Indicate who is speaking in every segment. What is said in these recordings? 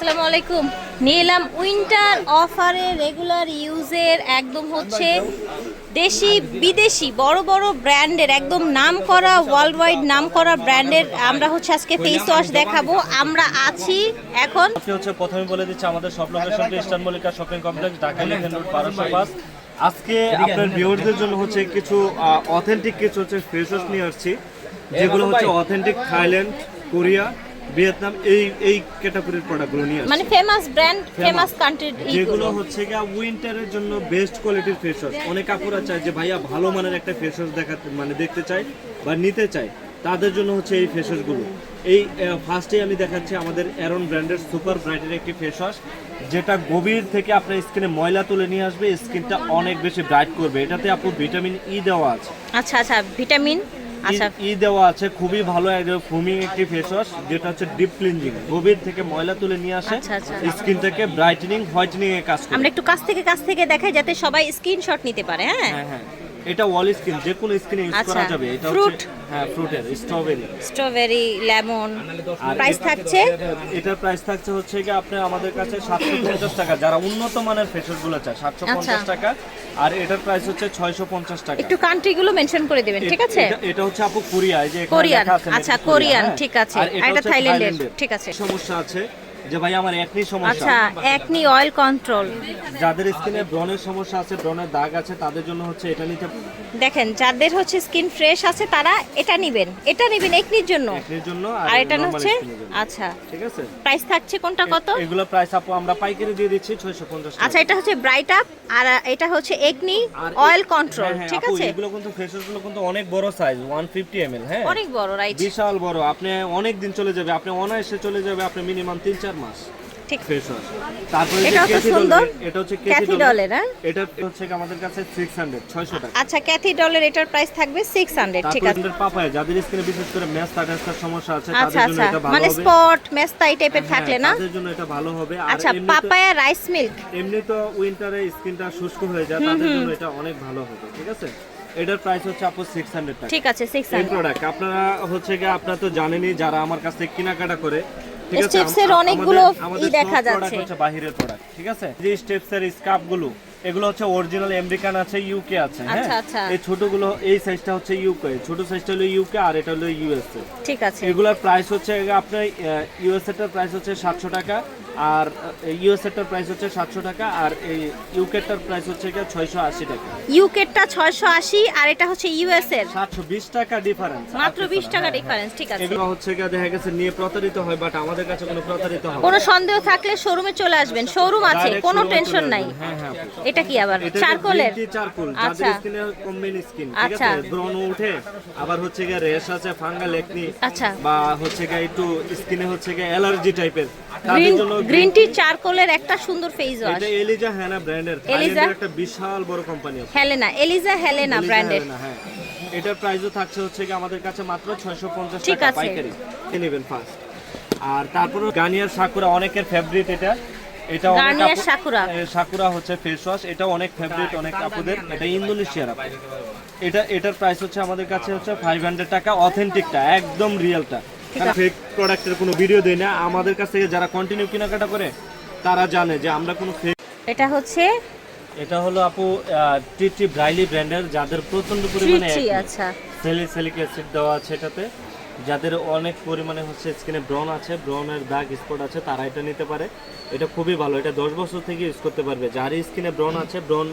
Speaker 1: আসসালামু আলাইকুম। নিয়ে এলাম উইন্টার অফারে রেগুলার ইউজের একদম হচ্ছে দেশি বিদেশি বড় বড় ব্র্যান্ডের একদম নাম করা ওয়ার্ল্ড ওয়াইড নাম করা ব্র্যান্ডের আমরা হচ্ছে আজকে ফেস ওয়াশ দেখাবো। আমরা আছি এখন
Speaker 2: আপনি হচ্ছে প্রথমে বলে দিচ্ছি আমাদের সব লোকেশনটি eastern Mallika shopping complex Dhaka eleven road বারোশো পাঁচ। আজকে আপনার ভিউয়ারদের জন্য হচ্ছে কিছু অথেন্টিক কিছু হচ্ছে ফেস ওয়াশ নিয়ে আসছি যেগুলো হচ্ছে অথেন্টিক থাইল্যান্ড কোরিয়া ভিয়েতনাম এই এই ক্যাটাগরির প্রোডাক্টগুলো নিয়ে
Speaker 1: মানে ফেমাস ব্র্যান্ড ফেমাস কান্ট্রির
Speaker 2: যেগুলো হচ্ছে গিয়ে উইন্টারের জন্য বেস্ট কোয়ালিটির ফেস ওয়াশ অনেক কাপড়া চায় যে ভাইয়া ভালো মানের একটা ফেস ওয়াশ দেখাতে মানে দেখতে চাই বা নিতে চাই তাদের জন্য হচ্ছে এই ফেস ওয়াশগুলো এই ফার্স্টে আমি দেখাচ্ছি আমাদের অ্যারন ব্র্যান্ডের সুপার ব্রাইটের একটি ফেস ওয়াশ যেটা গভীর থেকে আপনার স্কিনে ময়লা তুলে নিয়ে আসবে স্কিনটা অনেক বেশি ব্রাইট করবে। এটাতে আপু ভিটামিন ই দেওয়া আছে।
Speaker 1: আচ্ছা আচ্ছা ভিটামিন
Speaker 2: ই- ই দেওয়া আছে খুবই ভালো ফুমিং একটি ফেস ওয়াশ যেটা হচ্ছে ডিপ ক্লিনজিং গভীর থেকে ময়লা তুলে নিয়ে আসে।
Speaker 1: আচ্ছা, থেকে
Speaker 2: স্কিনটাকে ব্রাইটেনিং হোয়াইটেনিং এ কাজ করে।
Speaker 1: আমরা একটু কাছ থেকে কাছ থেকে দেখাই যাতে সবাই স্ক্রিনশট নিতে পারে হ্যাঁ?
Speaker 2: হ্যাঁ হ্যাঁ। এটা ওয়াল স্কিন যে কোনো স্কিনে ইউজ করা যাবে এটা হচ্ছে হ্যাঁ ফ্রুটের স্ট্রবেরি
Speaker 1: স্ট্রবেরি লেমন প্রাইস থাকছে
Speaker 2: এটার প্রাইস থাকছে হচ্ছে কি আপনি আমাদের কাছে সাতশো পঞ্চাশ টাকা যারা উন্নত মানের ফেশনগুলো চায় সাতশো পঞ্চাশ
Speaker 1: আচ্ছা।
Speaker 2: টাকা আর এটার প্রাইস হচ্ছে ছয়শো পঞ্চাশ টাকা
Speaker 1: একটু কান্ট্রিগুলো মেনশন করে দিবেন ঠিক আছে
Speaker 2: এটা- হচ্ছে আপু কোরিয়া এই যে
Speaker 1: কোরিয়ান, আচ্ছা, কোরিয়ান,
Speaker 2: হ্যাঁ।
Speaker 1: ঠিক আছে।
Speaker 2: আর
Speaker 1: এটা থাইল্যান্ডের। ঠিক আছে।
Speaker 2: সমস্যা আছে যে ভাই আমার একনি সমস্যা।
Speaker 1: আচ্ছা একনি অয়েল কন্ট্রোল
Speaker 2: যাদের স্কিনে ব্রণের সমস্যা আছে ব্রণের দাগ আছে তাদের জন্য হচ্ছে এটা নিতে
Speaker 1: দেখেন যাদের হচ্ছে স্কিন ফ্রেশ আছে তারা এটা নেবেন। এটা নেবেন একনির জন্য।
Speaker 2: একনির জন্য
Speaker 1: আর এটা হচ্ছে। আচ্ছা।
Speaker 2: ঠিক আছে?
Speaker 1: প্রাইস থাকছে কোনটা কত?
Speaker 2: এগুলো প্রাইস আপু আমরা পাইকারি দিয়ে দিচ্ছি 650
Speaker 1: আচ্ছা এটা হচ্ছে ব্রাইট আপ আর এটা হচ্ছে একনি অয়েল কন্ট্রোল ঠিক আছে?
Speaker 2: এগুলো কিন্তু ফেসেসগুলো কিন্তু অনেক বড় সাইজ 150 ml হ্যাঁ?
Speaker 1: অনেক বড় রাইট
Speaker 2: বিশাল বড় আপনি অনেক দিন চলে যাবে আপনি অনায়াসে চলে যাবে আপনি মিনিমাম 3 4 মাস
Speaker 1: ঠিক।
Speaker 2: ওয়াশ তারপরে যে
Speaker 1: এটাও সুন্দর।
Speaker 2: এটা হচ্ছে
Speaker 1: ক্যাথি ডলের, হ্যাঁ?
Speaker 2: এটা হচ্ছে আমাদের কাছে 600 600 টাকা।
Speaker 1: আচ্ছা ক্যাথি ডলের এটার প্রাইস থাকবে 600 ঠিক আছে।
Speaker 2: পাপায়া যাদের স্কিনে বিশেষ করে মেস্তা টেস্তার সমস্যা আছে
Speaker 1: আচ্ছা
Speaker 2: তাদের জন্য
Speaker 1: আচ্ছা।
Speaker 2: এটা ভালো
Speaker 1: মানে স্পট মেস্তা এই টাইপের থাকলে না?
Speaker 2: তাদের জন্য এটা ভালো হবে। আর
Speaker 1: আচ্ছা পাপায়া রাইস মিল্ক
Speaker 2: এমনি তো উইন্টারে স্কিনটা শুষ্ক হয়ে যায় তাদের জন্য এটা অনেক ভালো হবে ঠিক আছে? এটার প্রাইস হচ্ছে আপু 600 টাকা।
Speaker 1: ঠিক আছে
Speaker 2: এই
Speaker 1: 600
Speaker 2: প্রোডাক্ট আপনারা হচ্ছে গিয়ে আপনারা তো জানেনই যারা আমার কাছ থেকে কেনাকাটা করে
Speaker 1: এর অনেকগুলো ই দেখা যাচ্ছে।
Speaker 2: হচ্ছে বাহিরের প্রোডাক্ট ঠিক আছে? যে স্টেপস এর স্কার্ফগুলো এগুলো হচ্ছে অরিজিনাল আমেরিকান আছে ইউকে আছে হ্যাঁ?
Speaker 1: আচ্ছা, আচ্ছা।
Speaker 2: এই ছোটগুলো এই সাইজটা হচ্ছে ইউকে ছোট সাইজটা হলো ইউকে আর এটা হলো ইউএসএ
Speaker 1: ঠিক আছে।
Speaker 2: এগুলোর প্রাইস হচ্ছে আপনার ইউএসএ টার প্রাইস হচ্ছে সাতশো টাকা আর ইউএসএ টার প্রাইস হচ্ছে সাতশো টাকা আর এই ইউকে টার প্রাইস হচ্ছে ছয়শো আশি টাকা।
Speaker 1: ইউকেটটা 680 আর এটা হচ্ছে ইউএস এর।
Speaker 2: সাতশো বিশ টাকা ডিফারেন্স
Speaker 1: মাত্র 20 টাকা। ডিফারেন্স ঠিক আছে।
Speaker 2: এগুলো হচ্ছে গিয়ে দেখা গেছে নিয়ে প্রতারিত হয় বাট আমাদের কাছে কোনো প্রতারিত না।
Speaker 1: কোনো সন্দেহ থাকলে শোরুমে চলে আসবেন। শোরুম আছে কোনো টেনশন নাই।
Speaker 2: হ্যাঁ হ্যাঁ
Speaker 1: এটা কি আবার? চারকোলের?
Speaker 2: চারকোল যাদের স্কিনে কম্বিন স্কিন ঠিক
Speaker 1: আচ্ছা।
Speaker 2: আছে? ব্রণ উঠে আবার হচ্ছে গিয়ে রেশ আছে ফাঙ্গাল একনি
Speaker 1: আচ্ছা।
Speaker 2: বা হচ্ছে গিয়ে একটু স্কিনে হচ্ছে গিয়ে অ্যালার্জি টাইপের তাদের জন্য
Speaker 1: গ্রিন টি চারকোলের একটা সুন্দর ফেস ওয়াশ
Speaker 2: এটা এলিজা হ্যানা ব্র্যান্ডের
Speaker 1: এলিজা?
Speaker 2: একটা বিশাল বড় কোম্পানি আছে।
Speaker 1: হেলেনা এলিজা হেলেনা ব্র্যান্ডের
Speaker 2: হ্যাঁ। এটার প্রাইসও থাকছে হচ্ছে কি আমাদের কাছে মাত্র 650 টাকা পাইকারি। নেবেন ফার্স্ট আর তারপরে গার্নিয়ার সাকুরা অনেকের ফেভারিট এটা। এটা অনেক
Speaker 1: সাকুরা।
Speaker 2: সাকুরা হচ্ছে ফেস ওয়াশ এটা অনেক ফেভারিট অনেক আপুদের। এটা ইন্দোনেশিয়ার আপু। এটা এটার প্রাইস হচ্ছে আমাদের কাছে হচ্ছে 500 টাকা। অথেন্টিকটা একদম রিয়েলটা ফেক প্রোডাক্টের কোনো ভিডিও দেই না। আমাদের কাছ থেকে যারা কন্টিনিউ কেনাকাটা করে তারা জানে যে আমরা কোনো ফেক
Speaker 1: এটা হচ্ছে
Speaker 2: এটা হলো আপু টিটি ব্রাইলি ব্র্যান্ডের যাদের
Speaker 1: প্রচণ্ড
Speaker 2: পরিমাণে
Speaker 1: আচ্ছা।
Speaker 2: স্যালিসিলিক অ্যাসিড দেওয়া আছে এটাতে। যাদের অনেক পরিমাণে হচ্ছে স্কিনে ব্রন আছে ব্রনের দাগ স্পট আছে তারা এটা নিতে পারে। এটা খুবই ভালো। এটা দশ বছর থেকে ইউজ করতে পারবে। যার স্কিনে ব্রন আছে ব্রন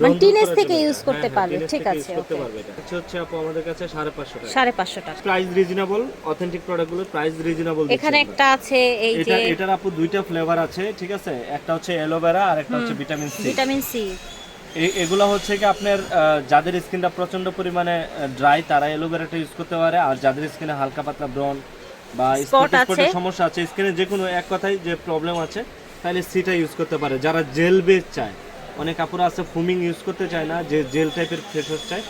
Speaker 1: মানে teenage থেকে use করতে পারবে, ঠিক আছে,
Speaker 2: করতে পারবে এটা। হচ্ছে হচ্ছে আপু আমাদের কাছে সাড়ে পাঁচশো টাকা।
Speaker 1: সাড়ে পাঁচশো টাকা।
Speaker 2: প্রাইস রিজনেবল অথেন্টিক প্রোডাক্টগুলোর প্রাইস রিজনেবল
Speaker 1: এখানে একটা আছে এই যে
Speaker 2: এটা এটার আপু দুইটা ফ্লেভার আছে ঠিক আছে? একটা হচ্ছে অ্যালোভেরা আর একটা হচ্ছে ভিটামিন সি
Speaker 1: ভিটামিন সি
Speaker 2: এগুলো হচ্ছে কি আপনার যাদের স্কিনটা প্রচণ্ড পরিমাণে ড্রাই তারা অ্যালোভেরাটা ইউজ করতে পারে। আর যাদের স্কিনে হালকা পাতলা ব্রন বা। স্পটের সমস্যা আছে স্কিনে যে কোনো এক কথায় যে প্রবলেম আছে তাহলে সিটা ইউজ করতে পারে। যারা জেল বেস চায় অনেক কাপড় আছে ফুমিং ইউজ করতে চায় না যে জেল টাইপের ফেস ওয়াশ চায়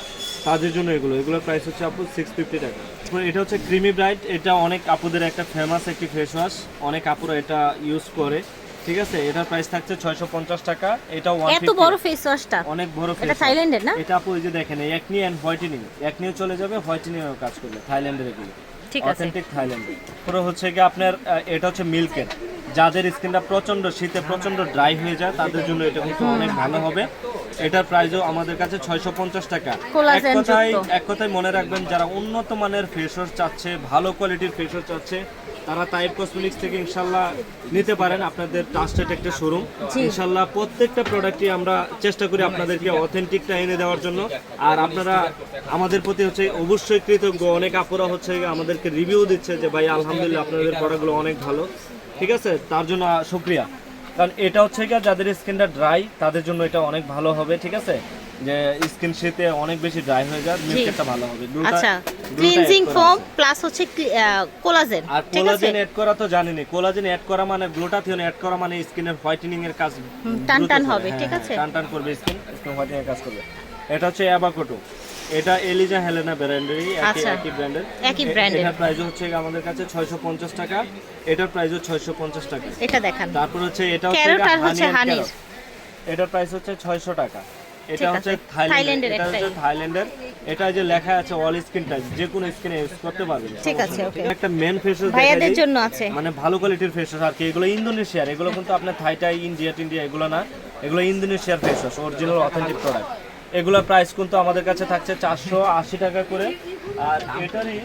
Speaker 2: তাদের জন্য এগুলো। এগুলোর প্রাইস হচ্ছে আপু সিক্স ফিফটি টাকা। এটা হচ্ছে ক্রিমি ব্রাইট এটা অনেক আপুদের একটা ফেমাস একটি ফেস ওয়াশ অনেক আপুরা এটা ইউজ করে ঠিক আছে? এটার প্রাইস থাকছে ছয়শো পঞ্চাশ টাকা এটা
Speaker 1: এত বড় ফেস ওয়াশটা
Speaker 2: অনেক বড়
Speaker 1: এটা
Speaker 2: face wash।
Speaker 1: থাইল্যান্ডের না?
Speaker 2: এটা আপু এই যে দেখেন একনি এন্ড হোয়াইটেনিং একনিও চলে যাবে হোয়াইটেনিং এর কাজ করবে থাইল্যান্ডের এগুলো।
Speaker 1: ঠিক আছে।
Speaker 2: অথেন্টিক থাইল্যান্ডের পুরো হচ্ছে কি আপনার এটা হচ্ছে মিল্কের যাদের স্কিনটা প্রচণ্ড শীতে প্রচণ্ড ড্রাই হয়ে যায় তাদের জন্য এটা কিন্তু অনেক ভালো হবে। এটার প্রাইসও আমাদের কাছে ছয়শো পঞ্চাশ টাকা। এক কথায় এক কথায় মনে রাখবেন যারা উন্নত মানের ফেস ওয়াশ চাচ্ছে ভালো কোয়ালিটির ফেস ওয়াশ চাচ্ছে তারা তাইব কসমেটিক্স থেকে ইনশাল্লাহ নিতে পারেন আপনাদের ট্রাস্টেড একটা শোরুম ইনশাল্লাহ প্রত্যেকটা প্রোডাক্টই আমরা চেষ্টা করি আপনাদেরকে অথেন্টিকটা এনে দেওয়ার জন্য। আর আপনারা আমাদের প্রতি হচ্ছে অবশ্যই কৃতজ্ঞ। অনেক আপুরা হচ্ছে আমাদেরকে রিভিউ দিচ্ছে যে ভাই আলহামদুলিল্লাহ আপনাদের প্রোডাক্টগুলো অনেক ভালো। ঠিক আছে? তার জন্য শুক্রিয়া। কারণ এটা হচ্ছে কি যাদের স্কিনটা ড্রাই তাদের জন্য এটা অনেক ভালো হবে ঠিক আছে? যে স্কিন শীতে অনেক বেশি ড্রাই হয়ে যায় মিল্কটা ভালো হবে।
Speaker 1: আচ্ছা ক্লিনজিং ফোম প্লাস হচ্ছে কোলাজেন
Speaker 2: আর কোলাজেন অ্যাড করা তো জানেনই কোলাজেন অ্যাড করা মানে গ্লুটাথিয়ন অ্যাড করা মানে স্কিনের হোয়াইটেনিং এর কাজ
Speaker 1: টান টান হবে,
Speaker 2: হ্যাঁ,
Speaker 1: ঠিক
Speaker 2: হ্যাঁ,
Speaker 1: আছে?
Speaker 2: টান টান করবে স্কিন স্কিন হোয়াইটেনিং এর কাজ করবে। এটা হচ্ছে অ্যাবাকোটো এটা এলিজা হেলেনা ব্র্যান্ডেরই একই
Speaker 1: আচ্ছা।
Speaker 2: একই ব্র্যান্ডের
Speaker 1: একই এর।
Speaker 2: এটার প্রাইস হচ্ছে আমাদের কাছে 650 টাকা এটার প্রাইসও 650 টাকা।
Speaker 1: এটা দেখান।
Speaker 2: তারপর হচ্ছে এটা হচ্ছে
Speaker 1: হানির
Speaker 2: এটার প্রাইস হচ্ছে 600 টাকা। এটা হচ্ছে।
Speaker 1: থাইল্যান্ডের
Speaker 2: এটা হচ্ছে থাইল্যান্ডের এটা যে লেখা আছে অল স্কিন টাইপ যে কোনো স্কিনে ইউজ করতে পারবেন।
Speaker 1: ঠিক আছে.
Speaker 2: এটা একটা মেন ফেস
Speaker 1: ভাইয়াদের জন্য আছে।
Speaker 2: মানে ভালো কোয়ালিটির ফেস ওয়াশ আর কি এগুলো ইন্দোনেশিয়ার এগুলো কিন্তু আপনার থাইটাই ইন্ডিয়া টিন্ডিয়া এগুলো না এগুলো ইন্দোনেশিয়ার ফেস অরিজিনাল অথেন্টিক প্রোডাক্ট এগুলোর প্রাইস কিন্তু আমাদের কাছে থাকছে চারশো আশি টাকা করে। আর এটারই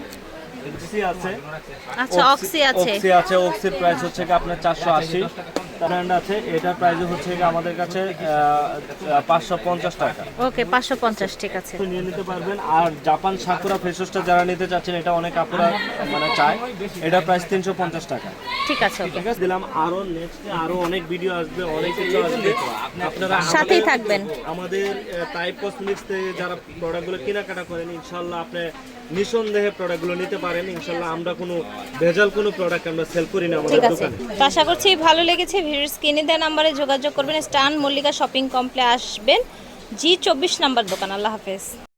Speaker 2: অক্সি আছে।
Speaker 1: আচ্ছা অক্সি আছে।
Speaker 2: অক্সি আছে অক্সির প্রাইস হচ্ছে কি আপনার চারশো আশি। ব্র্যান্ড আছে এটার প্রাইস হচ্ছে কি আমাদের কাছে পাঁচশো পঞ্চাশ টাকা।
Speaker 1: ওকে পাঁচশো পঞ্চাশ ঠিক আছে।
Speaker 2: নিয়ে নিতে পারবেন। আর জাপান সাকুরা ফেস যারা নিতে চাচ্ছেন এটা অনেক আপুরা মানে চায়। এটা প্রাইস তিনশো পঞ্চাশ টাকা।
Speaker 1: ঠিক আছে ওকে।
Speaker 2: দিলাম। আরও নেক্সট আরও অনেক ভিডিও আসবে অনেক কিছু আসবে। আপনারা
Speaker 1: সাথেই থাকবেন।
Speaker 2: আমাদের টাইপ কসমেটিক্স থেকে যারা প্রোডাক্টগুলো কেনাকাটা করেন ইনশাল্লাহ আপনি নিঃসন্দেহে প্রোডাক্টগুলো নিতে পারেন। ইনশাল্লাহ আমরা কোনো ভেজাল কোনো প্রোডাক্ট আমরা সেল করি না আমাদের দোকানে।
Speaker 1: তো আশা করছি ভালো লেগেছে। ভিডিওর স্ক্রিনে দেওয়া নাম্বারে যোগাযোগ করবেন। স্টান মল্লিকা শপিং কমপ্লেক্স আসবেন। জি চব্বিশ নাম্বার দোকান। আল্লাহ হাফেজ।